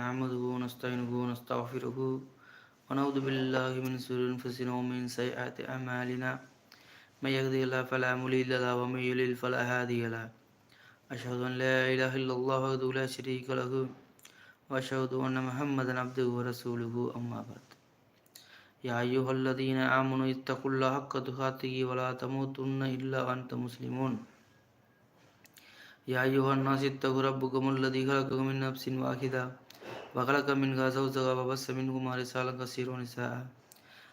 نحمده ونستعينه ونستغفره ونعوذ بالله من شرور أنفسنا ومن سيئات أعمالنا. من يهده الله فلا مضل له ومن يضلل فلا هادي له. أشهد أن لا إله إلا الله وحده لا شريك له وأشهد أن محمدا عبده ورسوله. أما بعد يا أيها الذين آمنوا اتقوا الله حق تقاته ولا تموتن إلا وأنتم مسلمون. يا أيها الناس اتقوا ربكم الذي خلقكم من نفس واحدة وخلق منها زوجها وبث منهما رسالا كثيرا ونساء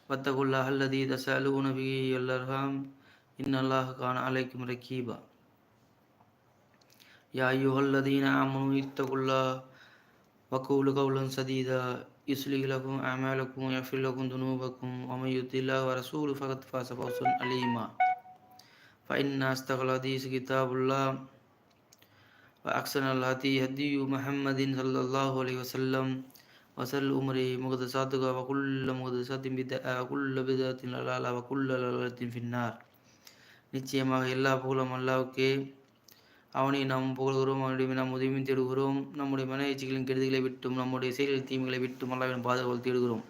واتقوا الله الذي تسألون به والأرحام إن الله كان عليكم رقيبا يا أيها الذين آمنوا اتقوا الله وقولوا قولا سديدا يصلح لكم أعمالكم ويغفر لكم ذنوبكم ومن يطع الله ورسوله فقد فاز فوزا عليما فإن أصدق الحديث كتاب الله وأحسن الهدي هدي محمد صلى الله عليه وسلم وسل الأمر محدثاتها وكل محدثات بدعة وكل بدعة ضلالة وكل ضلالة في النار நிச்சயமாக எல்லா புகழும் அல்லாவுக்கே அவனை நாம் புகழ்கிறோம் அவனுடைய நாம் உதவி தேடுகிறோம் நம்முடைய மனைச்சிகளின் கெடுதிகளை விட்டும் நம்முடைய செயல்கள் தீமைகளை விட்டும் அல்லாவின் பாதுகாவல் தேடுகிறோம்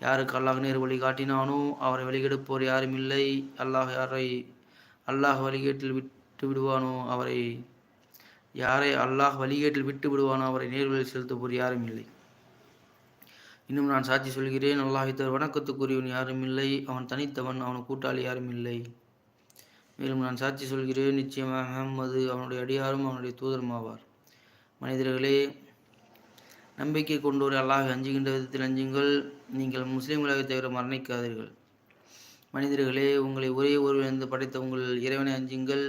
யாருக்கு அல்லாஹ் நேர் வழி காட்டினானோ அவரை வழிகெடுப்போர் யாரும் இல்லை அல்லாஹ் யாரை அல்லாஹ் வழிகேட்டில் விட்டு விடுவானோ அவரை யாரை அல்லாஹ் வழிகேட்டில் விட்டு விடுவானோ அவரை நேர்வழியில் செலுத்தப்போர் யாரும் இல்லை. இன்னும் நான் சாட்சி சொல்கிறேன் அல்லாஹித்தர் வணக்கத்துக்குரியவன் யாரும் இல்லை அவன் தனித்தவன் அவன் கூட்டாளி யாரும் இல்லை. மேலும் நான் சாட்சி சொல்கிறேன் நிச்சயமாக அஹம்மது அவனுடைய அடியாரும் அவனுடைய தூதரும் ஆவார் மனிதர்களே நம்பிக்கை கொண்டோரை அல்லாஹ் அஞ்சுகின்ற விதத்தில் அஞ்சுங்கள் நீங்கள் முஸ்லீம்களாக தவிர மரணிக்காதீர்கள். மனிதர்களே உங்களை ஒரே ஒருவரிலிருந்து படைத்த உங்கள் இறைவனை அஞ்சுங்கள்.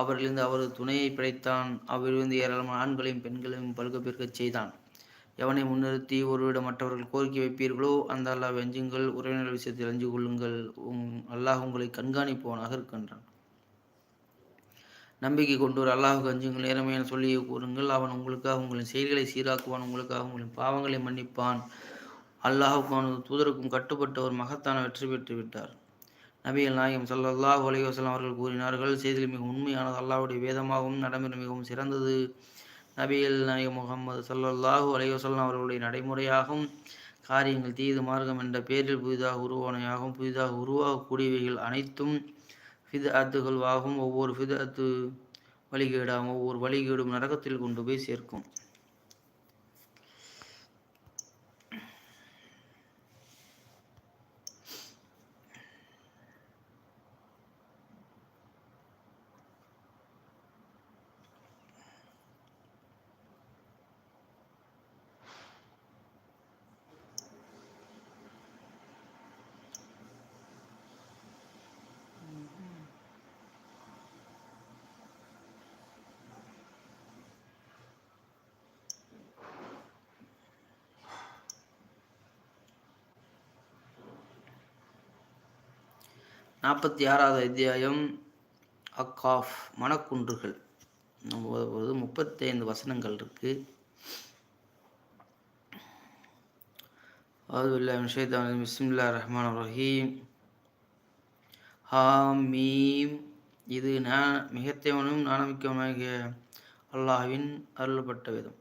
அவரிலிருந்து அவரது துணையை படைத்தான் அவரிலிருந்து ஏராளமான ஆண்களையும் பெண்களையும் பல்க பெருக்கச் செய்தான். எவனை முன்னிறுத்தி ஒருவிடம் மற்றவர்கள் கோரிக்கை வைப்பீர்களோ அந்த அல்லாஹ் அஞ்சுங்கள் உறவினர்கள் விஷயத்தில் அஞ்சு கொள்ளுங்கள். உங் அல்லாஹ் உங்களை கண்காணிப்பவனாக இருக்கின்றான். நம்பிக்கை கொண்டோர் அல்லாஹுக்கு அஞ்சுங்கள் நேர்மையான சொல்லியை கூறுங்கள். அவன் உங்களுக்காக உங்களின் செயல்களை சீராக்குவான் உங்களுக்காக உங்களின் பாவங்களை மன்னிப்பான். அல்லாஹுக்கு அவனது தூதருக்கும் கட்டுப்பட்ட ஒரு மகத்தான வெற்றி பெற்று விட்டார். நபிகள் நாயகம் சல்லாஹ் அலைவாசலம் அவர்கள் கூறினார்கள் செய்தியில் மிக உண்மையானது அல்லாஹுடைய வேதமாகவும் நடைமுறை மிகவும் சிறந்தது. நபிகள் நாயகம் முகமது சல்லாஹூ அலைவசல்லாம் அவர்களுடைய நடைமுறையாகவும் காரியங்கள் தீது மார்க்கம் என்ற பேரில் புதிதாக உருவானையாகவும் புதிதாக உருவாகக்கூடியவைகள் அனைத்தும் ஃபித் அத்துகள்வாகவும் ஒவ்வொரு ஃபித் அத்து வழிகேடாகும் ஒவ்வொரு வழிகேடும் நரகத்தில் கொண்டு போய் சேர்க்கும். நாற்பத்தி ஆறாவது அத்தியாயம் அக்காஃப் மணக்குன்றுகள் ஒரு முப்பத்தைந்து வசனங்கள் இருக்குது அவுதுல்லா பிஸ்மில்லா ரஹ்மான் ரஹீம். ஹாமீம் இது நான் மிகத்தேவனும் நாணமிக்கவனாகிய அல்லாஹ்வின் அருளப்பட்ட வேதம்.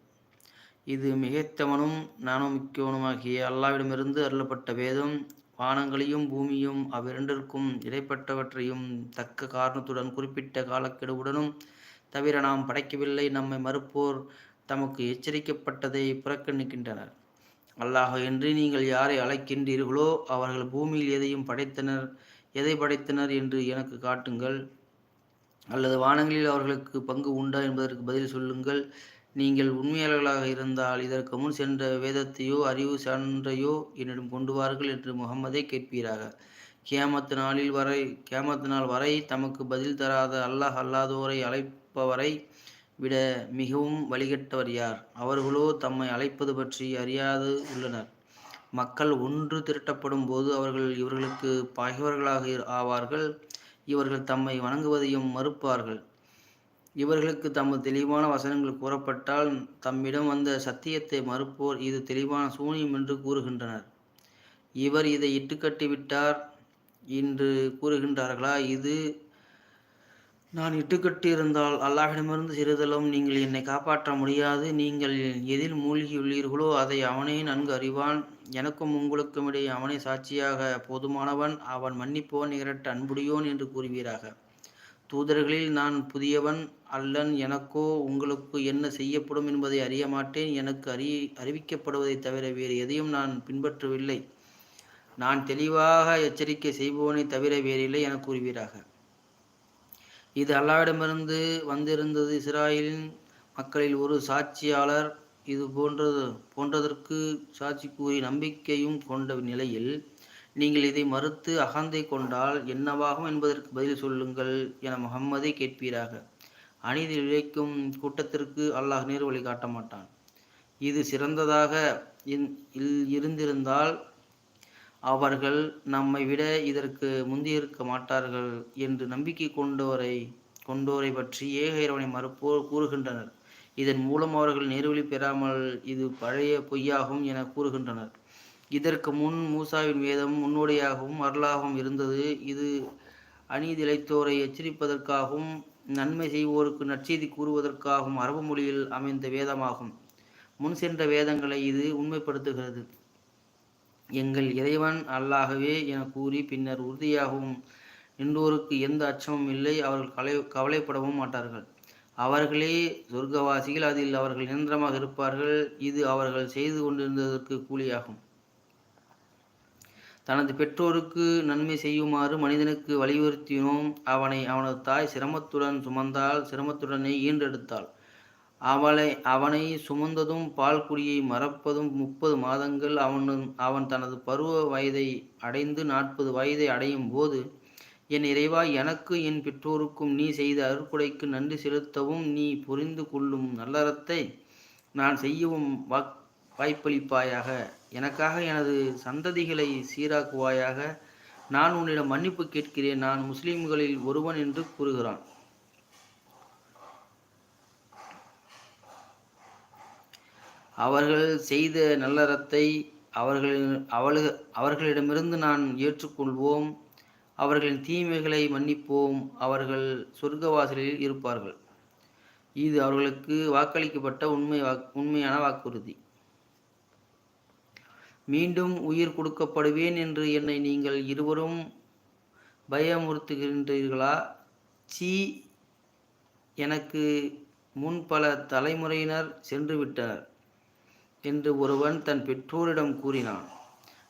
இது மிகைத்தவனும் நாணமிக்கவனுமாகிய அல்லாவிடமிருந்து அருளப்பட்ட வேதம். வானங்களையும் பூமியும் அவ்விரண்டிற்கும் இடைப்பட்டவற்றையும் தக்க காரணத்துடன் குறிப்பிட்ட காலக்கெடுவுடனும் தவிர நாம் படைக்கவில்லை. நம்மை மறுப்போர் தமக்கு எச்சரிக்கப்பட்டதை புறக்கணிக்கின்றனர். அல்லாஹ் என்று நீங்கள் யாரை அழைக்கின்றீர்களோ அவர்கள் பூமியில் எதையும் படைத்தனர் எதை படைத்தனர் என்று எனக்கு காட்டுங்கள். அல்லது வானங்களில் அவர்களுக்கு பங்கு உண்டா என்பதற்கு பதில் சொல்லுங்கள். நீங்கள் உண்மையாளர்களாக இருந்தால் இதற்கு முன் சென்ற வேதத்தையோ அறிவு சான்றையோ என்னிடம் கொண்டு வார்கள் என்று முகமதை கேட்பீராக. கேமத்து நாளில் வரை கேமத்து நாள் வரை தமக்கு பதில் தராத அல்லாஹ் அல்லாதோரை அழைப்பவரை விட மிகவும் வழிகட்டவர் யார்? அவர்களோ தம்மை அழைப்பது பற்றி அறியாது உள்ளனர். மக்கள் ஒன்று திரட்டப்படும் போது அவர்கள் இவர்களுக்கு பகைவர்களாக ஆவார்கள். இவர்கள் தம்மை வணங்குவதையும் மறுப்பார்கள். இவர்களுக்கு தமது தெளிவான வசனங்கள் கூறப்பட்டால் தம்மிடம் வந்த சத்தியத்தை மறுப்போர் இது தெளிவான சூனியம் என்று கூறுகின்றனர். இவர் இதை இட்டுக்கட்டி விட்டார் என்று கூறுகின்றார்களா? இது நான் இட்டுக்கட்டியிருந்தால் அல்லாஹிடமிருந்து சிறிதளவும் நீங்கள் என்னை காப்பாற்ற முடியாது. நீங்கள் எதில் மூழ்கியுள்ளீர்களோ அதை அவனே நன்கு அறிவான். எனக்கும் உங்களுக்கும் இடையே அவனே சாட்சியாக போதுமானவன். அவன் மன்னிப்போன் நிகரட்ட அன்புடையோன் என்று கூறுவீராக. தூதர்களில் நான் புதியவன் அல்லன் எனக்கோ உங்களுக்கு என்ன செய்யப்படும் என்பதை அறிய மாட்டேன். எனக்கு அறி அறிவிக்கப்படுவதை தவிர வேறு எதையும் நான் பின்பற்றவில்லை. நான் தெளிவாக எச்சரிக்கை செய்பவனை தவிர வேறில்லை என கூறுவீராக. இது அல்லாவிடமிருந்து வந்திருந்தது இஸ்ராயலின் மக்களில் ஒரு சாட்சியாளர். இது போன்றது போன்றதற்கு சாட்சி கூறி நம்பிக்கையும் கொண்ட நிலையில் நீங்கள் இதை மறுத்து அகந்தை கொண்டால் என்னவாகும் என்பதற்கு பதில் சொல்லுங்கள் என முகம்மதை கேட்பீராக. அநீதி இழைக்கும் கூட்டத்திற்கு அல்லாஹ் நேர் வழி காட்ட மாட்டான். இது சிறந்ததாக இருந்திருந்தால் அவர்கள் நம்மை விட இதற்கு முந்தியிருக்க மாட்டார்கள் என்று நம்பிக்கை கொண்டோரை கொண்டோரை பற்றி ஏக இறைவனை மறுப்போர் கூறுகின்றனர். இதன் மூலம் அவர்கள் நேர்வழி பெறாமல் இது பழைய பொய்யாகும் என கூறுகின்றனர். இதற்கு முன் மூசாவின் வேதம் முன்னோடியாகவும் அருளாகவும் இருந்தது. இது அநீதிழைத்தோரை எச்சரிப்பதற்காகவும் நன்மை செய்வோருக்கு நற்செய்தி கூறுவதற்காகவும் அரபு மொழியில் அமைந்த வேதமாகும். முன் சென்ற வேதங்களை இது உண்மைப்படுத்துகிறது. எங்கள் இறைவன் அல்லாகவே என கூறி பின்னர் உறுதியாகவும் நின்றோருக்கு எந்த அச்சமும் இல்லை அவர்கள் கலை கவலைப்படவும் மாட்டார்கள். அவர்களே சொர்க்கவாசிகள் அதில் அவர்கள் நிரந்தரமாக இருப்பார்கள். இது அவர்கள் செய்து கொண்டிருந்ததற்கு கூலியாகும். தனது பெற்றோருக்கு நன்மை செய்யுமாறு மனிதனுக்கு வலியுறுத்தினோம். அவனை அவனது தாய் சிரமத்துடன் சுமந்தால் சிரமத்துடனே ஈன்றெடுத்தாள். அவளை அவனை சுமந்ததும் பால் குடியை மறப்பதும் முப்பது மாதங்கள் அவன் அவன் தனது பருவ வயதை அடைந்து நாற்பது வயதை அடையும் போது என் இறைவா எனக்கு என் பெற்றோருக்கும் நீ செய்த அறுக்குடைக்கு நன்றி செலுத்தவும் நீ புரிந்து கொள்ளும் நல்லறத்தை நான் செய்யவும் வாக் வாய்ப்பளிப்பாயாக. எனக்காக எனது சந்ததிகளை சீராக்குவாயாக. நான் உன்னிடம் மன்னிப்பு கேட்கிறேன். நான் முஸ்லிம்களில் ஒருவன் என்று கூறுகிறான். அவர்கள் செய்த நல்லறத்தை அவர்கள் அவளு அவர்களிடமிருந்து நான் ஏற்றுக்கொள்வோம். அவர்களின் தீமைகளை மன்னிப்போம். அவர்கள் சொர்க்கவாசலில் இருப்பார்கள். இது அவர்களுக்கு வாக்களிக்கப்பட்ட உண்மை வாக் உண்மையான வாக்குறுதி. மீண்டும் உயிர் கொடுக்கப்படுவேன் என்று என்னை நீங்கள் இருவரும் பயமுறுத்துகின்றீர்களா? சி எனக்கு முன் பல தலைமுறையினர் சென்றுவிட்டனர் என்று ஒருவன் தன் பெற்றோரிடம் கூறினான்.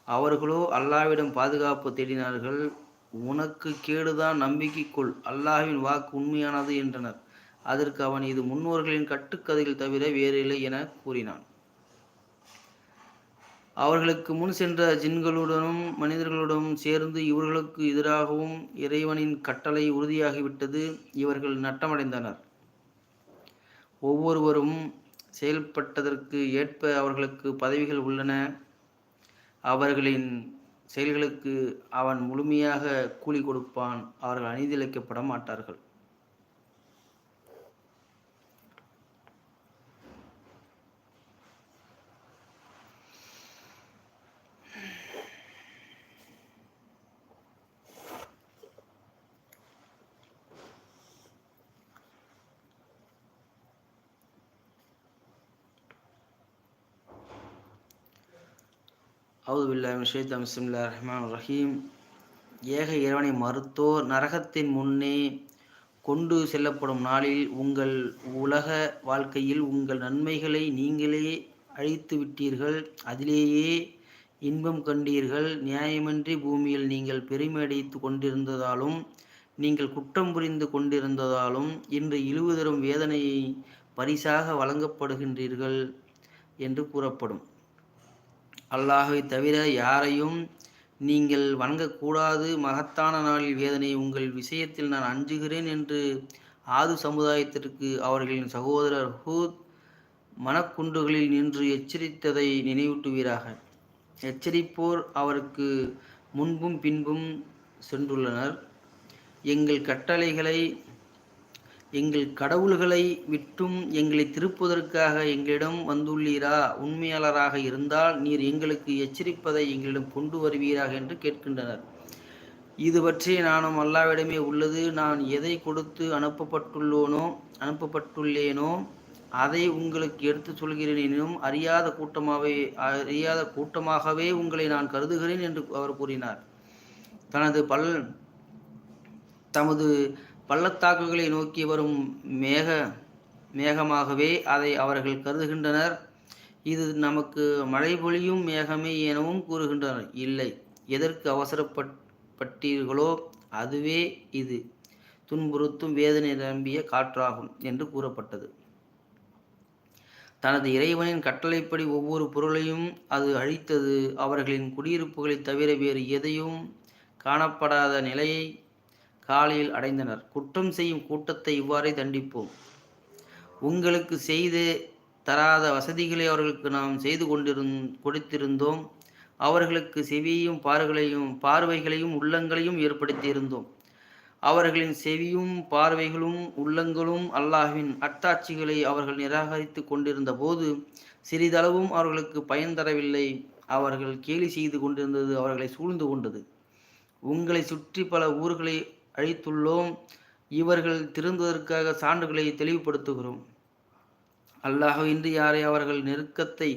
அவர்களோ அல்லாவிடம் பாதுகாப்பு தேடினார்கள். உனக்கு கேடுதான் நம்பிக்கைக்குள் அல்லாஹின் அல்லாஹ்வின் வாக்கு உண்மையானது என்றனர். அதற்கு அவன் இது முன்னோர்களின் கட்டுக்கதையில் தவிர வேறில்லை என கூறினான். அவர்களுக்கு முன் சென்ற ஜின்களுடனும் மனிதர்களுடனும் சேர்ந்து இவர்களுக்கு எதிராகவும் இறைவனின் கட்டளை உறுதியாகிவிட்டது. இவர்கள் நட்டமடைந்தனர். ஒவ்வொருவரும் செயல்பட்டதற்கு ஏற்ப அவர்களுக்கு பதவிகள் உள்ளன. அவர்களின் செயல்களுக்கு அவன் முழுமையாக கூலி கொடுப்பான். அவர்கள் அநீதிழைக்கப்பட மாட்டார்கள். அவுது பில்லாஹின் ஷைத்தான் ரஹ்மான் ரஹீம். ஏக இறைவனை மறுத்தோர் நரகத்தின் முன்னே கொண்டு செல்லப்படும் நாளில் உங்கள் உலக வாழ்க்கையில் உங்கள் நன்மைகளை நீங்களே அழித்து விட்டீர்கள். அதிலேயே இன்பம் கண்டீர்கள். நியாயமின்றி பூமியில் நீங்கள் பெருமையடைத்து கொண்டிருந்ததாலும் நீங்கள் குற்றம் புரிந்து கொண்டிருந்ததாலும் இன்று இழுவுதரும் வேதனையை பரிசாக வழங்கப்படுகின்றீர்கள் என்று கூறப்படும். அல்லாஹை தவிர யாரையும் நீங்கள் வணங்கக்கூடாது. மகத்தான நாளில் வேதனை உங்கள் விஷயத்தில் நான் அஞ்சுகிறேன் என்று ஆது சமுதாயத்திற்கு அவர்களின் சகோதரர் ஹூத் மனக்குண்டுகளில் நின்று எச்சரித்ததை நினைவூட்டுவீராக. எச்சரிப்போர் அவருக்கு முன்பும் பின்பும் சென்றுள்ளனர். எங்கள் கட்டளைகளை எங்கள் கடவுள்களை விட்டும் எங்களை திருப்புவதற்காக எங்களிடம் வந்துள்ளீரா? உண்மையாளராக இருந்தால் நீர் எங்களுக்கு எச்சரிப்பதை எங்களிடம் கொண்டு வருவீராக என்று கேட்கின்றனர். இது பற்றி நானும் அல்லாவிடமே உள்ளது. நான் எதை கொடுத்து அனுப்பப்பட்டுள்ளோனோ அனுப்பப்பட்டுள்ளேனோ அதை உங்களுக்கு எடுத்து சொல்கிறேன் எனினும் அறியாத கூட்டமாகவே அறியாத கூட்டமாகவே உங்களை நான் கருதுகிறேன் என்று அவர் கூறினார். தனது பல் தமது பள்ளத்தாக்குகளை நோக்கி வரும் மேக மேகமாகவே அதை அவர்கள் கருதுகின்றனர். இது நமக்கு மழை பொழியும் மேகமே எனவும் கூறுகின்றனர். இல்லை எதற்கு அவசரப்பட்டீர்களோ அதுவே இது. துன்புறுத்தும் வேதனை நிரம்பிய காற்றாகும் என்று கூறப்பட்டது. தனது இறைவனின் கட்டளைப்படி ஒவ்வொரு பொருளையும் அது அழித்தது. அவர்களின் குடியிருப்புகளை தவிர வேறு எதையும் காணப்படாத நிலையை காலையில் அடைந்தனர். குற்றம் செய்யும் கூட்டத்தை இவ்வாறே தண்டிப்போம். உங்களுக்கு செய்து தராத வசதிகளை அவர்களுக்கு நாம் செய்து கொண்டிருந் கொடுத்திருந்தோம். அவர்களுக்கு செவியையும் பார்வைகளையும் பார்வைகளையும் உள்ளங்களையும் ஏற்படுத்தியிருந்தோம். அவர்களின் செவியும் பார்வைகளும் உள்ளங்களும் அல்லாஹின் அத்தாட்சிகளை அவர்கள் நிராகரித்து கொண்டிருந்த போது சிறிதளவும் அவர்களுக்கு பயன் தரவில்லை. அவர்கள் கேலி செய்து கொண்டிருந்தது அவர்களை சூழ்ந்து கொண்டது. உங்களை சுற்றி பல ஊர்களை அழித்துள்ளோம். இவர்கள் திருந்துவதற்காக சான்றுகளை தெளிவுபடுத்துகிறோம். அல்லாஹ் இன்று யாரை அவர்கள் நெருக்கத்தை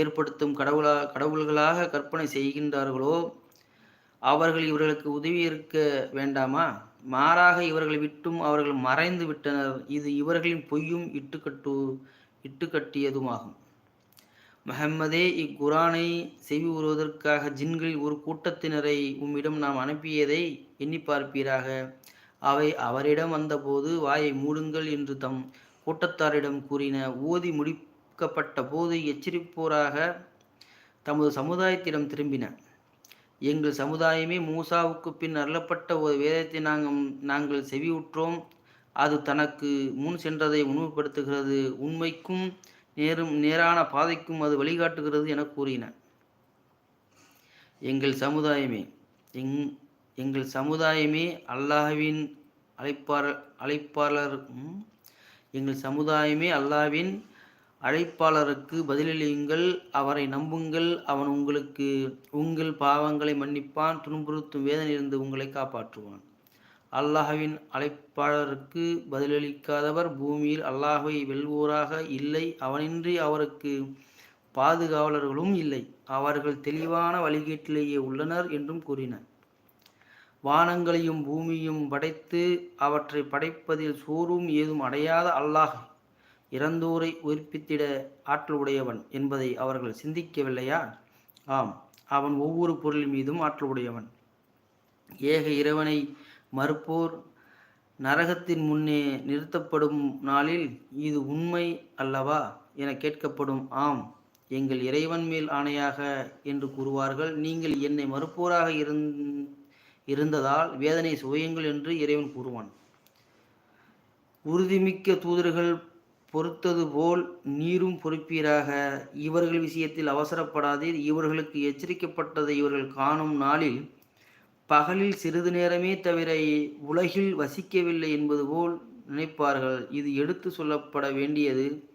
ஏற்படுத்தும் கடவுளா கடவுள்களாக கற்பனை செய்கின்றார்களோ அவர்கள் இவர்களுக்கு உதவி இருக்க வேண்டாமா? மாறாக இவர்களை விட்டும் அவர்கள் மறைந்து விட்டனர். இது இவர்களின் பொய்யும் இட்டுக்கட்டு இட்டுக்கட்டியதுமாகும். மஹம்மதே இக்குரானை செவி உறுவதற்காக ஜின்களில் ஒரு கூட்டத்தினரை உம்மிடம் நாம் அனுப்பியதை எண்ணி பார்ப்பீராக அவை அவரிடம் வந்தபோது வாயை மூடுங்கள் என்று தம் கூட்டத்தாரிடம் கூறின. ஓதி முடிக்கப்பட்ட போது எச்சரிப்போராக தமது சமுதாயத்திடம் திரும்பின. எங்கள் சமுதாயமே மூசாவுக்கு பின் அருளப்பட்ட ஒரு வேதத்தை நாங்கள் நாங்கள் செவியுற்றோம். அது தனக்கு முன் சென்றதை உணவுபடுத்துகிறது. உண்மைக்கும் நேரும் நேரான பாதைக்கும் அது வழிகாட்டுகிறது என கூறின. எங்கள் சமுதாயமே எங் எங்கள் சமுதாயமே அல்லாஹ்வின் அழைப்பாளர் அழைப்பாளர் எங்கள் சமுதாயமே அல்லாவின் அழைப்பாளருக்கு பதிலளியுங்கள். அவரை நம்புங்கள். அவன் உங்களுக்கு உங்கள் பாவங்களை மன்னிப்பான். துன்புறுத்தும் வேதனையிலிருந்து உங்களை காப்பாற்றுவான். அல்லாஹ்வின் அழைப்பாளருக்கு பதிலளிக்காதவர் பூமியில் அல்லாஹை வெல்வோராக இல்லை. அவனின்றி அவருக்கு பாதுகாவலர்களும் இல்லை. அவர்கள் தெளிவான வழிகேட்டிலேயே உள்ளனர் என்றும் கூறினர். வானங்களையும் பூமியும் படைத்து அவற்றை படைப்பதில் சோறும் ஏதும் அடையாத அல்லாஹ். இறந்தோரை உயிர்ப்பித்திட ஆற்றல் உடையவன் என்பதை அவர்கள் சிந்திக்கவில்லையா? ஆம் அவன் ஒவ்வொரு பொருள் மீதும் ஆற்றல் உடையவன் ஏக இறைவனை மறுப்போர் நரகத்தின் முன்னே நிறுத்தப்படும் நாளில் இது உண்மை அல்லவா? என கேட்கப்படும் ஆம் எங்கள் இறைவன் மேல் ஆணையாக என்று கூறுவார்கள். நீங்கள் என்னை மறுப்போராக இருந்ததால் வேதனை சுவையுங்கள் என்று இறைவன் கூறுவான். உறுதிமிக்க தூதர்கள் பொறுத்தது போல் நீரும் பொறுப்பீராக. இவர்கள் விஷயத்தில் அவசரப்படாதீர். இவர்களுக்கு எச்சரிக்கப்பட்டதை இவர்கள் காணும் நாளில் பகலில் சிறிது நேரமே தவிர உலகில் வசிக்கவில்லை என்பது போல் நினைப்பார்கள். இது எடுத்து சொல்லப்பட வேண்டியது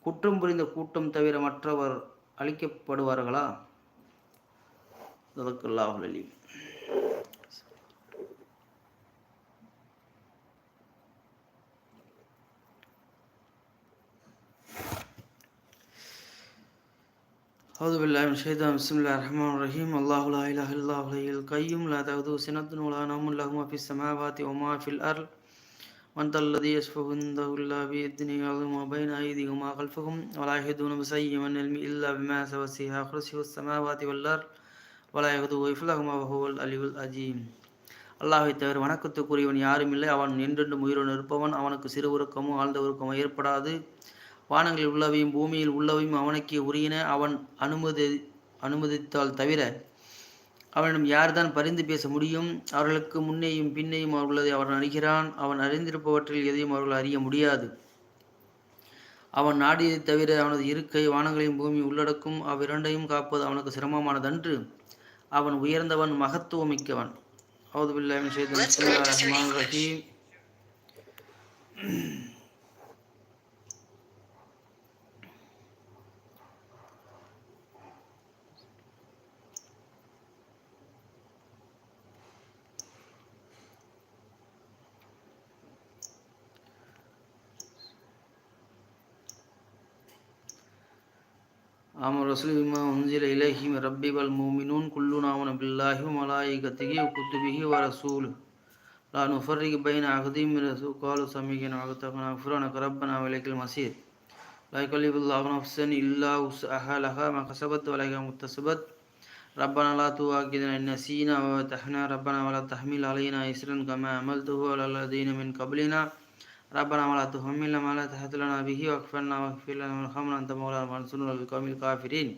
குற்றம் புரிந்த கூட்டம் தவிர மற்றவர் அளிக்கப்படுவார்களா அலி أعوذ بالله من الشيطان بسم الله الرحمن الرحيم الله لا إله إلا الله الحي القيوم لا تأخذه سنة ولا نوم له ما في السماوات وما في الأرض من ذا الذي يشفع عنده إلا بإذنه يعلم ما بين أيديهم وما خلفهم ولا يحيطون بشيء من العلم إلا بما وسع كرسيه السماوات والأرض ولا يغدو ويفلهما وهو العلي العظيم அல்லாஹை தவிர வணக்கத்துக்குரியவன் யாரும் இல்லை அவன் என்றென்றும் உயிருடன் இருப்பவன் அவனுக்கு சிறு உருக்கமோ ஆழ்ந்த உருக்கமோ ஏற்படாது வானங்களில் உள்ளவையும் பூமியில் உள்ளவையும் அவனுக்கே உரியன. அவன் அனுமதி அனுமதித்தால் தவிர அவனிடம் யார்தான் பரிந்து பேச முடியும்? அவர்களுக்கு முன்னேயும் பின்னேயும் அவர்களது அவன் அறிகிறான். அவன் அறிந்திருப்பவற்றில் எதையும் அவர்கள் அறிய முடியாது. அவன் நாடியதை தவிர அவனது இருக்கை வானங்களையும் பூமி உள்ளடக்கும். அவ்விரண்டையும் காப்பது அவனுக்கு சிரமமானதன்று. அவன் உயர்ந்தவன் மகத்துவமிக்கவன். அவுது பில்லாமின் செய்தன் ரஹீம். آمن الرسول بما أنزل إليه من ربي والمؤمنون كلنا آمن بالله وملائكته وكتبه ورسوله. لا نفرق بين أحد من رسول. قالوا سمعنا وأطعنا غفرانك ربنا وإليك المصير. لا يكلف الله نفسا إلا وسعها. لها ما كسبت وعليها ما اكتسبت. ربنا لا تؤاخذنا إن نسينا وتحنا ربنا ولا تحمل علينا إسرا كما عملته على الذين من قبلنا. ربنا ولا تحملنا ما لا تحت لنا به واغفر لنا واغفر لنا وارحمنا أنت مولانا وانصرنا بالقوم الكافرين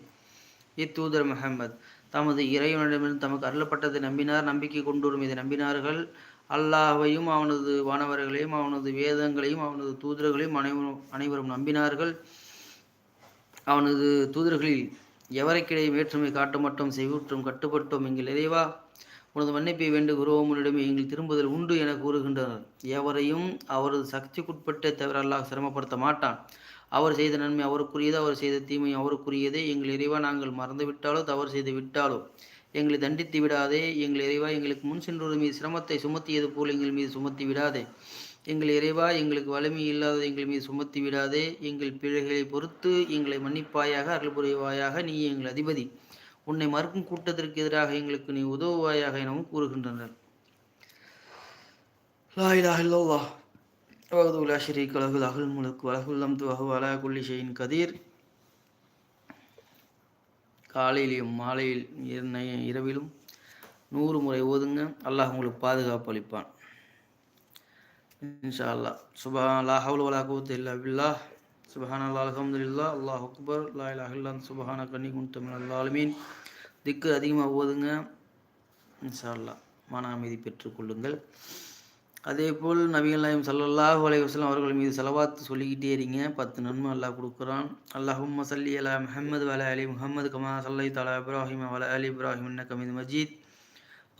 இத்தூதர் முஹம்மது தமது இறைவனிடமிருந்து தமக்கு அருளப்பட்டதை நம்பினார் நம்பிக்கை கொண்டோரும் இதை நம்பினார்கள் அல்லாஹையும் அவனது வானவர்களையும் அவனது வேதங்களையும் அவனது தூதர்களையும் அனைவரும் அனைவரும் நம்பினார்கள் அவனது தூதர்களில் எவரைக்கிடையே வேற்றுமை காட்ட மட்டும் செய்வுற்றும் கட்டுப்பட்டோம் எங்கள் இறைவா உனது மன்னிப்பை வேண்டு உன்னிடமே எங்கள் திரும்புதல் உண்டு என கூறுகின்றனர். எவரையும் அவரது சக்திக்குட்பட்ட தவிர அல்லாஹ் சிரமப்படுத்த மாட்டான். அவர் செய்த நன்மை அவருக்குரியது அவர் செய்த தீமை அவருக்குரியதே. எங்கள் இறைவா நாங்கள் மறந்துவிட்டாலோ தவறு செய்து விட்டாலோ எங்களை தண்டித்து விடாதே. எங்கள் இறைவா எங்களுக்கு முன் சென்றோர் மீது சிரமத்தை சுமத்தியது போல் எங்கள் மீது சுமத்தி விடாதே. எங்கள் இறைவா எங்களுக்கு வலிமை இல்லாதது எங்கள் மீது சுமத்தி விடாதே. எங்கள் பிழைகளை பொறுத்து எங்களை மன்னிப்பாயாக அருள் புரிவாயாக நீ எங்கள் அதிபதி. உன்னை மறுக்கும் கூட்டத்திற்கு எதிராக எங்களுக்கு நீ உதவுவாயாக எனவும் கூறுகின்றனர். லா இலாஹ இல்லல்லாஹ். வஹ்தஹு லா ஷரீக லஹு லஹுல் முல்கு அலா குல்லி ஷைஇன் கதீர். காலையிலும் மாலையில் இரவிலும் நூறு முறை ஓதுங்க. அல்லாஹ் உங்களுக்கு பாதுகாப்பு அளிப்பான். இன்ஷா அல்லாஹ் சுபா லா ஹவுல வலா குவத்த இல்லா பில்லாஹ். சுபஹான் அல்லாஹ் அல்ஹம்துலில்லாஹ். அல்லாஹ் அக்பர். லா இலாஹ இல்லா சுபஹான கன்னி குன்த மினல் ஆலமீன் திக்கு அதிகமாக ஓதுங்க இன்ஷால்லா மன அமைதி பெற்றுக்கொள்ளுங்கள் அதே போல் நபிகள்நாயம் சல்லாஹூ அலைவசலம் அவர்கள் மீது செலவாத்து சொல்லிக்கிட்டே இருங்க. பத்து நன்மை அல்லாஹ் கொடுக்குறான். அல்லாஹும் சல்லி அலா முஹம்மது வல அலி முஹம்மது கமா சல்லி தலா இப்ராஹிம் வல அலி இப்ராஹிம் என்ன கமீது மஜீத்.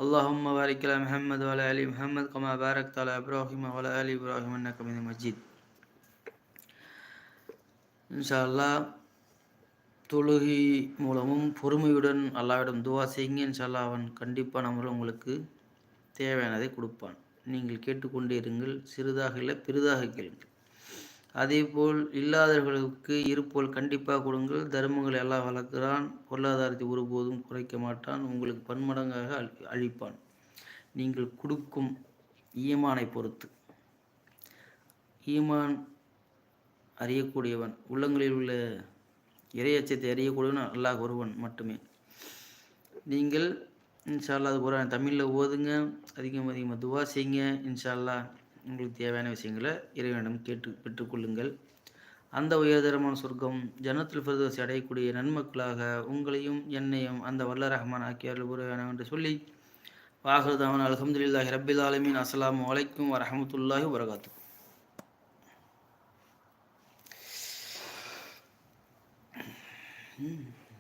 அல்லாஹும் பாரிக் அலா முஹம்மது வல அலி முஹம்மது கமா பாரக் தலா இப்ராஹிம் வல அலி இப்ராஹிம் என்ன கமீது மஜீத். இன்ஷா அல்லாஹ் தொழுகை மூலமும் பொறுமையுடன் அல்லாவிடம் துவா செய்யுங்க சொல்ல அவன் கண்டிப்பாக நம்மளும் உங்களுக்கு தேவையானதை கொடுப்பான். நீங்கள் கேட்டுக்கொண்டே இருங்கள். சிறிதாக இல்லை பெரிதாக கேளுங்கள். அதேபோல் இல்லாதவர்களுக்கு இருப்போல் கண்டிப்பாக கொடுங்கள். தர்மங்களை எல்லாம் வளர்க்கிறான். பொருளாதாரத்தை ஒருபோதும் குறைக்க மாட்டான். உங்களுக்கு பன்மடங்காக அழிப்பான். அளிப்பான் நீங்கள் கொடுக்கும் ஈமானை பொறுத்து. ஈமான் அறியக்கூடியவன். உள்ளங்களில் உள்ள இறையச்சத்தை அறியக்கூடியவன் அல்லாஹ் ஒருவன் மட்டுமே. நீங்கள் இன்ஷா அல்லாஹ் அது குரான் தமிழில் ஓதுங்க அதிகம் அதிகமாக துவா செய்யுங்க. இன்ஷா அல்லாஹ் உங்களுக்கு தேவையான விஷயங்களை இறைவனிடம் கேட்டு பெற்றுக்கொள்ளுங்கள் அந்த உயர்தரமான சொர்க்கம் ஜனத்தில் பிரதோசி அடையக்கூடிய நன்மக்களாக உங்களையும் என்னையும் அந்த வல்ல ரஹ்மான் ஆக்கியார்கள் அருள் என்று சொல்லி வாகர்தாமன் அலமதுல்லாஹி ரபில் ஆலமின். அஸ்லாம் வலைக்கும் வரமத்துல்லாஹி வரகாத்து Mm.